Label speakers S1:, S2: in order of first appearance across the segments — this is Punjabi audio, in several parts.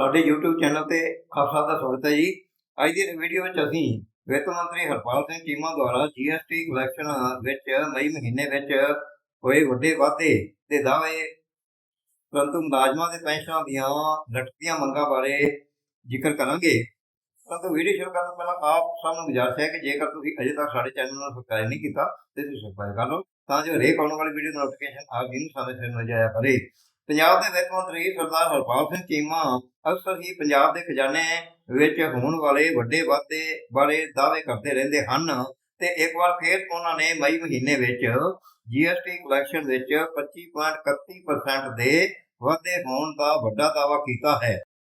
S1: ਸਾਡੇ YouTube ਚੈਨਲ ਤੇ ਆਪ ਸਭ ਦਾ ਸਵਾਗਤ ਹੈ ਜੀ। ਅੱਜ ਦੀ ਵੀਡੀਓ ਵਿੱਚ ਅਸੀਂ ਵਿੱਤ ਮੰਤਰੀ ਹਰਪਾਲ ਸਿੰਘ ਚੀਮਾ ਦੁਆਰਾ GST ਕਲੈਕਸ਼ਨ ਵਿੱਚ ਮਈ ਮਹੀਨੇ ਵਿੱਚ ਹੋਏ ਵੱਡੇ ਵਾਧੇ ਤੇ ਦਾਅਵੇ ਪਰੰਤੂ ਮੁਲਾਜ਼ਮਾਂ ਦੇ ਪੈਨਸ਼ਨਾਂ ਦੀਆਂ ਲਟਕਦੀਆਂ ਮੰਗਾਂ ਬਾਰੇ ਜ਼ਿਕਰ ਕਰਾਂਗੇ। ਪਰੰਤੂ ਵੀਡੀਓ ਸ਼ੁਰੂ ਕਰਨ ਤੋਂ ਪਹਿਲਾਂ ਆਪ ਸਭ ਨੂੰ ਗੁਜ਼ਾਰਿਸ਼ ਹੈ ਕਿ ਜੇਕਰ ਤੁਸੀਂ ਅਜੇ ਤੱਕ ਸਾਡੇ ਚੈਨਲ ਨੂੰ ਸਬਸਕ੍ਰਾਈਬ ਨਹੀਂ ਕੀਤਾ ਤੇ ਤੁਸੀਂ ਸਬਸਕ੍ਰਾਈਬ ਕਰ ਲਓ ਤਾਂ ਜੋ ਹਰੇਕ ਆਉਣ ਵਾਲੀ ਵੀਡੀਓ ਨੋਟੀਫਿਕੇਸ਼ਨ ਆਪ ਜੀ ਨੂੰ ਸਮੇਂ ਸਿਰ ਮਿਲ ਜਾਇਆ ਕਰੇ। ਪੰਜਾਬ ਦੇ ਵਿੱਤ ਮੰਤਰੀ ਸਰਦਾਰ ਹਰਪਾਲ ਸਿੰਘ ਚੀਮਾ ਅਕਸਰ ਹੀ ਪੰਜਾਬ ਦੇ ਖਜ਼ਾਨੇ ਵਿੱਚ ਹੋਣ ਵਾਲੇ ਵੱਡੇ ਵਾਧੇ ਬਾਰੇ ਦਾਅਵੇ ਕਰਦੇ ਰਹਿੰਦੇ ਹਨ ਤੇ ਇੱਕ ਵਾਰ ਫੇਰ ਉਹਨਾਂ ਨੇ ਮਈ ਮਹੀਨੇ ਵਿੱਚ GST ਕਲੈਕਸ਼ਨ ਵਿੱਚ 25.31% ਦੇ ਵਾਧੇ ਹੋਣ ਦਾ ਵੱਡਾ ਦਾਅਵਾ ਕੀਤਾ ਹੈ।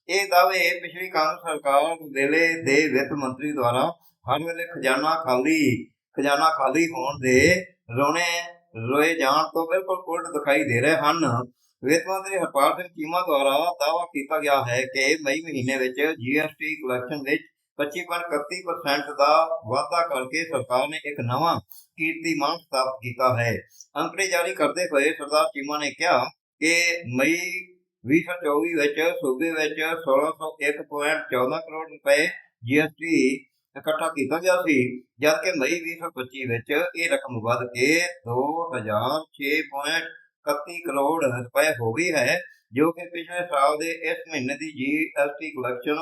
S1: ਇਹ ਦਾਅਵੇ ਪਿਛਲੀ ਕਾਂਗਰਸ ਸਰਕਾਰ ਵੇਲੇ ਦੇ ਵਿੱਤ ਮੰਤਰੀ ਦੁਆਰਾ ਹਰ ਵੇਲੇ ਖਜ਼ਾਨਾ ਖਾਲੀ ਖਜ਼ਾਨਾ ਖਾਲੀ ਹੋਣ ਦੇ ਰੋਣੇ ਰੋਏ ਜਾਣ ਤੋਂ ਬਿਲਕੁਲ ਉਲਟ ਦਿਖਾਈ ਦੇ ਰਹੇ ਹਨ। ਵਿੱਤ ਮੰਤਰੀ ਹਰਪਾਲ ਸਿੰਘ ਚੀਮਾ ਦੁਆਰਾ ਦਾਅਵਾ ਕੀਤਾ ਗਿਆ ਹੈ ਕਿ ਮਈ ਮਹੀਨੇ ਵਿੱਚ GST ਕਲੈਕਸ਼ਨ ਵਿੱਚ 25.31% ਦਾ ਵਾਧਾ ਕਰਕੇ ਸਰਕਾਰ ਨੇ ਇੱਕ ਨਵਾਂ ਕੀਰਤੀਮਾਨ ਸਥਾਪਿਤ ਕੀਤਾ ਹੈ। ਅੰਕੜੇ ਜਾਰੀ ਕਰਦੇ ਹੋਏ ਸਰਦਾਰ ਚੀਮਾ ਨੇ ਕਿਹਾ ਕਿ ਮਈ 2024 ਵਿੱਚ ਸੂਬੇ ਵਿੱਚ 1601.14 ਕਰੋੜ ਰੁਪਏ GST ਇਕੱਠਾ ਕੀਤਾ ਗਿਆ ਸੀ, ਜਦਕਿ ਮਈ 2025 ਵਿੱਚ ਇਹ ਰਕਮ ਵੱਧ ਕੇ 2006.31 ਕਰੋੜ ਰੁਪਏ ਹੋ ਗਈ ਹੈ, ਜੋ ਕਿ ਪਿਛਲੇ ਸਾਲ ਦੇ ਇਸ ਮਹੀਨੇ ਦੀ GST ਕਲੈਕਸ਼ਨ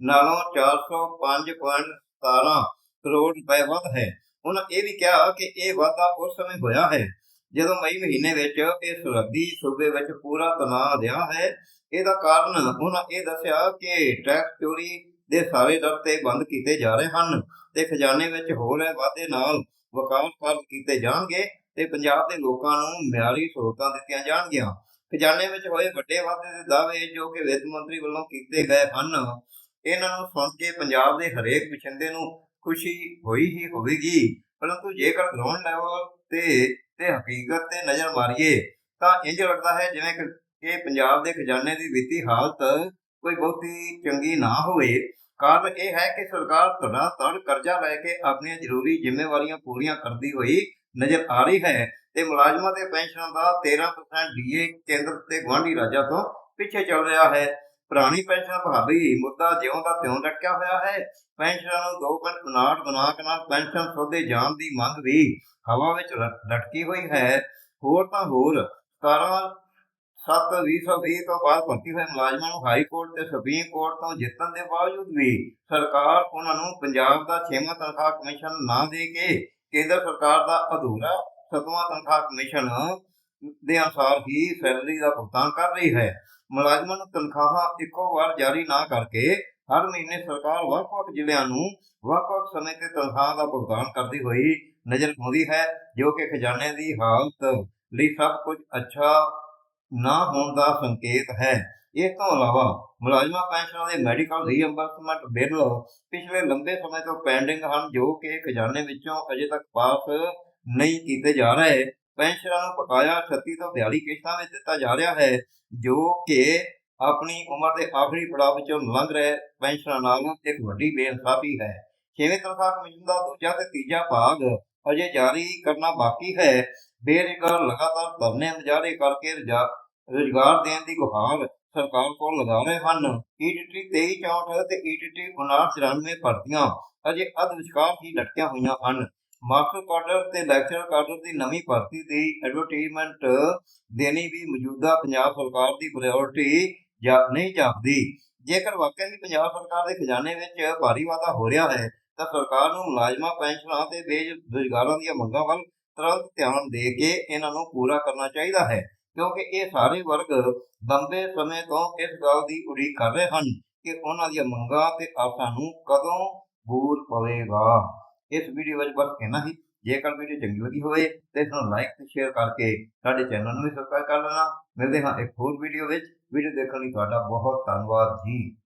S1: ਨਾਲੋਂ 405.17 ਕਰੋੜ ਰੁਪਏ ਵੱਧ ਹੈ। ਉਹਨਾਂ ਇਹ ਵੀ ਕਿਹਾ ਕਿ ਇਹ ਵਾਧਾ ਉਸ ਸਮੇਂ ਹੋਇਆ ਹੈ, ਜਦੋਂ ਮਈ ਮਹੀਨੇ ਵਿੱਚ ਇਹ ਸਰਹੱਦੀ ਸੂਬੇ ਵਿੱਚ ਪੂਰਾ ਤਣਾਅ ਰਿਹਾ ਹੈ। ਇਹਦਾ ਕਾਰਨ ਉਹਨਾਂ ਇਹ ਦੱਸਿਆ ਕਿ ਟੈਕਸ ਚੋਰੀ ਦੇ ਸਾਰੇ ਰਸਤੇ ਬੰਦ ਕੀਤੇ ਜਾ ਰਹੇ ਹਨ ਤੇ ਖਜ਼ਾਨੇ ਵਿੱਚ ਹੋ ਰਹੇ ਵਾਧੇ ਨਾਲ ਵਿਕਾਸ ਕਾਰਜ ਕੀਤੇ ਜਾਣਗੇ। ਤੇ ਪੰਜਾਬ ਦੇ ਲੋਕਾਂ ਨੂੰ ਮਿਆਰੀ ਸਹੂਲਤਾਂ ਦਿੱਤੀਆਂ ਜਾਣਗੀਆਂ। ਖਜ਼ਾਨੇ ਵਿੱਚ ਹੋਏ ਵੱਡੇ ਵਾਧੇ ਦੇ ਦਾਅਵੇ ਜੋ ਕਿ ਵਿੱਤ ਮੰਤਰੀ ਵੱਲੋਂ ਕੀਤੇ ਗਏ ਹਨ, ਇਹਨਾਂ ਨੂੰ ਸੁਣ ਕੇ ਪੰਜਾਬ ਦੇ ਹਰੇਕ ਵਸਿੰਦੇ ਨੂੰ ਖੁਸ਼ੀ ਹੋਈ ਹੀ ਹੋਵੇਗੀ। ਪਰੰਤੂ ਜੇਕਰ ਗਰਾਊਂਡ ਲੈਵਲ ਤੇ ਤੇ ਹਕੀਕਤ ਤੇ ਨਜ਼ਰ ਮਾਰੀਏ, ਤਾਂ ਇੰਜ ਲੱਗਦਾ ਹੈ ਜਿਵੇਂ ਕਿ ਕਿ ਪੰਜਾਬ ਦੇ ਖਜ਼ਾਨੇ ਦੀ ਵਿੱਤੀ ਹਾਲਤ ਕੋਈ ਬਹੁਤੀ ਚੰਗੀ ਨਾ ਹੋਵੇ। ਕਾਰਨ ਇਹ ਹੈ ਕਿ ਸਰਕਾਰ ਧੜਾ ਧੜ ਕਰਜ਼ਾ ਲੈ ਕੇ ਆਪਣੀਆਂ ਜ਼ਰੂਰੀ ਜ਼ਿੰਮੇਵਾਰੀਆਂ ਪੂਰੀਆਂ ਕਰਦੀ ਹੋਈ ਨਜ਼ਰ ਆ ਰਹੀ ਹੈ ਤੇ ਮੁਲਾਜ਼ਮਾਂ ਦੇ ਪੈਨਸ਼ਨ ਦਾ 13% ਡੀਏ ਕੇਂਦਰ ਤੇ ਗੁਆਂਢੀ ਰਾਜਾਂ ਤੋਂ ਪਿੱਛੇ ਚੱਲ ਰਿਹਾ ਹੈ। ਪੁਰਾਣੀ ਪੈਨਸ਼ਨ ਬਹਾਲੀ ਮੁੱਦਾ ਜਿਉਂ ਦਾ ਤਿਉਂ ਲਟਕਿਆ ਹੋਇਆ ਹੈ। ਪੈਨਸ਼ਨਾਂ ਨੂੰ 2.59 ਬਣਾ ਕੇ ਨਾਲ ਪੈਨਸ਼ਨ ਸੋਧੇ ਜਾਣ ਦੀ ਮੰਗ ਵੀ ਹਵਾ ਵਿੱਚ ਲਟਕੀ ਹੋਈ ਹੈ। ਹੋਰ ਤਾਂ ਹੋਰ 17 7 2020 ਤੋਂ ਬਾਅਦ ਭਰਤੀ ਹੋਏ ਮੁਲਾਜ਼ਮਾਂ ਨੂੰ ਹਾਈ ਕੋਰਟ ਤੇ ਸੁਪਰੀਮ ਕੋਰਟ ਤੋਂ ਜਿੱਤਣ ਦੇ ਬਾਵਜੂਦ ਵੀ ਸਰਕਾਰ ਉਹਨਾਂ ਨੂੰ ਪੰਜਾਬ ਦਾ 6ਵਾਂ ਤਨਖਾਹ ਕਮਿਸ਼ਨ ਨਾ ਦੇ ਕੇ ਕੇਂਦਰ ਸਰਕਾਰ ਦਾ ਅਧੂਰਾ 7ਵਾਂ ਤਨਖਾਹ ਕਮਿਸ਼ਨ ਦੇ ਅਨੁਸਾਰ ਹੀ ਸੈਲਰੀ ਦਾ ਭੁਗਤਾਨ ਕਰ ਰਹੀ ਹੈ। ਮੁਲਾਜ਼ਮਾਂ ਨੂੰ ਤਨਖਾਹਾਂ ਇੱਕੋ ਵਾਰ ਜਾਰੀ ਨਾ ਕਰਕੇ ਹਰ ਮਹੀਨੇ ਸਰਕਾਰ ਵੱਖ-ਵੱਖ ਜ਼ਿਲ੍ਹਿਆਂ ਨੂੰ ਵੱਖ-ਵੱਖ ਸਮੇਂ ਤੇ ਤਨਖਾਹ ਦਾ ਭੁਗਤਾਨ ਕਰਦੀ ਹੋਈ ਨਜ਼ਰ ਆਉਂਦੀ ਹੈ, ਜੋ ਕਿ ਖਜ਼ਾਨੇ ਦੀ ਹਾਲਤ ਲਈ ਸਭ ਕੁਝ ਅੱਛਾ ਨਾ ਹੋਣ ਦਾ ਸੰਕੇਤ ਹੈ। ਇਸ ਤੋਂ ਇਲਾਵਾ ਮੁਲਾਜ਼ਮਾਂ ਪੈਨਸ਼ਨਾਂ ਦੇ ਮੈਡੀਕਲ ਰੀਇੰਬਰਸਮੈਂਟ ਬਿੱਲ ਪਿਛਲੇ ਲੰਬੇ ਸਮੇਂ ਤੋਂ ਪੈਂਡਿੰਗ ਹਨ, ਜੋ ਕਿ ਖਜ਼ਾਨੇ ਵਿੱਚੋਂ ਅਜੇ ਤੱਕ ਪਾਸ ਨਹੀਂ ਕੀਤੇ ਜਾ ਰਹੇ। ਪੈਨਸ਼ਨਾਂ ਨੂੰ ਬਕਾਇਆ 36 ਤੋਂ 42 ਕਿਸ਼ਤਾਂ ਵਿੱਚ ਦਿੱਤਾ ਜਾ ਰਿਹਾ ਹੈ, ਜੋ ਕਿ ਆਪਣੀ ਉਮਰ ਦੇ ਆਖਰੀ ਪੜਾਅ ਵਿੱਚੋਂ ਲੰਘ ਰਹੇ ਪੈਨਸ਼ਨਾਂ ਨਾਲ ਇੱਕ ਵੱਡੀ ਬੇਇਨਸਾਫੀ ਹੈ। ਛੇਵੇਂ ਤਨਖਾਹ ਕਮਿਸ਼ਨ ਦਾ ਦੂਜਾ ਤੇ ਤੀਜਾ ਭਾਗ ਅਜੇ ਜਾਰੀ ਕਰਨਾ ਬਾਕੀ ਹੈ। ਬੇਰੁਜ਼ਗਾਰ ਲਗਾਤਾਰ ਧਰਨੇ ਮੁਜ਼ਾਹਰੇ ਕਰਕੇ ਰੁਜ਼ਗਾਰ ਦੇਣ ਦੀ ਗੁਹਾਰ ਸਰਕਾਰ ਕੋਲ ਲਗਾ ਰਹੇ ਹਨ ਈਟੀਟੀ 2364 ਅਤੇ ਈਟੀਟੀ 5994 ਭਰਤੀਆਂ ਅਜੇ ਅਧ ਵਿਚਕਾਰ ਹੀ ਲਟਕੀਆਂ ਹੋਈਆਂ ਹਨ। ਮਾਸਟਰ ਕਾਡਰ ਤੇ ਲੈਕਚਰਰ ਕਾਡਰ ਦੀ ਨਵੀਂ ਭਰਤੀ ਦੀ ਐਡਵਰਟਾਈਜ਼ਮੈਂਟ ਦੇਣੀ ਵੀ ਮੌਜੂਦਾ ਪੰਜਾਬ ਸਰਕਾਰ ਦੀ ਪ੍ਰਾਇੋਰਟੀ ਜਾਂ ਨਹੀਂ ਜਾਪਦੀ। ਜੇਕਰ ਵਾਕਿਆ ਹੀ ਪੰਜਾਬ ਸਰਕਾਰ ਦੇ ਖਜ਼ਾਨੇ ਵਿੱਚ ਭਾਰੀ ਵਾਧਾ ਹੋ ਰਿਹਾ ਹੈ, ਤਾਂ ਸਰਕਾਰ ਨੂੰ ਮੁਲਾਜ਼ਮਾਂ, ਪੈਨਸ਼ਨਾਂ ਤੇ ਬੇਰੁਜ਼ਗਾਰਾਂ ਦੀਆਂ ਮੰਗਾਂ ਵੱਲ ਤੁਰੰਤ ਧਿਆਨ ਦੇ ਕੇ ਇਹਨਾਂ ਨੂੰ ਪੂਰਾ ਕਰਨਾ ਚਾਹੀਦਾ ਹੈ। ਕਿਉਂਕਿ ਇਹ ਸਾਰੇ ਵਰਗ ਲੰਬੇ ਸਮੇਂ ਤੋਂ ਇਸ ਗੱਲ ਦੀ ਉਡੀਕ ਕਰ ਰਹੇ ਹਨ ਕਿ ਉਹਨਾਂ ਦੀਆਂ ਮੰਗਾਂ ਤੇ ਆਸਾਂ ਨੂੰ ਕਦੋਂ ਬੂਰ ਪਵੇਗਾ ਇਸ ਵੀਡੀਓ ਵਿੱਚ ਬਸ ਇੰਨਾ ਹੀ। ਜੇਕਰ ਵੀਡੀਓ ਚੰਗੀ ਲੱਗੀ ਹੋਵੇ ਤੇ ਇਸ ਨੂੰ ਲਾਈਕ ਤੇ ਸ਼ੇਅਰ ਕਰਕੇ ਸਾਡੇ ਚੈਨਲ ਨੂੰ ਵੀ ਸਬਸਕ੍ਰਾਈਬ ਕਰ ਲੈਣਾ। ਮਿਲਦੇ ਹਾਂ ਇੱਕ ਹੋਰ ਵੀਡੀਓ ਵਿੱਚ। ਵੀਡੀਓ ਦੇਖਣ ਲਈ ਤੁਹਾਡਾ ਬਹੁਤ ਧੰਨਵਾਦ ਜੀ।